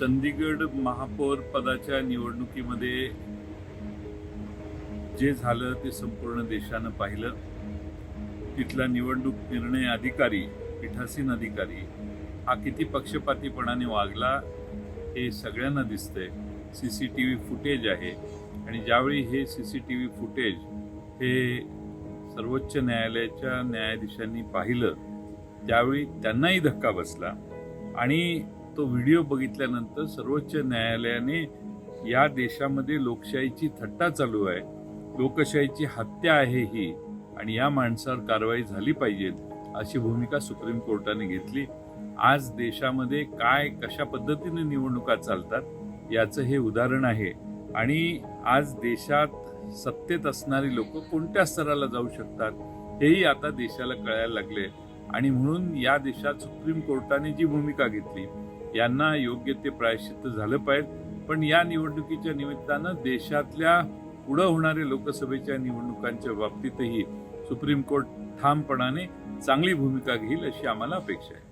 चंदीगड महापौर पदाच्या निवडणुकीमध्ये जे झालं ते संपूर्ण देशानं पाहिलं. तिथला निवडणूक निर्णय अधिकारी पीठासीन अधिकारी हा किती पक्षपातीपणाने वागला हे सगळ्यांना दिसतंय. C C T V footage आहे आणि ज्यावेळी हे C C T V footage हे सर्वोच्च न्यायालयाच्या न्यायाधीशांनी पाहिलं त्यावेळी त्यांनाही धक्का बसला. आणि तो व्हिडिओ बघितल्यानंतर सर्वोच्च न्यायालयाने या देशामध्ये लोकशाहीची थट्टा चालू आहे. लोकशाहीची हत्या आहे ही आणि या माणसावर कारवाई झाली पाहिजे अशी भूमिका सुप्रीम कोर्टाने घेतली. आज देशामध्ये काय कशा पद्धतीने निवडणुका चालतात याचं हे उदाहरण आहे. आणि आज देशात सत्तेत असणारी लोक कोणत्या स्तराला जाऊ शकतात हेही आता देशाला कळायला लागले आणि म्हणून या देशात सुप्रीम कोर्टाने जी भूमिका घेतली यांना योग्य ते प्रायश्चित्त झालं पाहिजे. पण या निवडणुकीच्या निमित्तानं देशातल्या पुढं होणाऱ्या लोकसभेच्या निवडणुकांच्या बाबतीतही सुप्रीम कोर्ट ठामपणाने चांगली भूमिका घेईल अशी आम्हाला अपेक्षा आहे.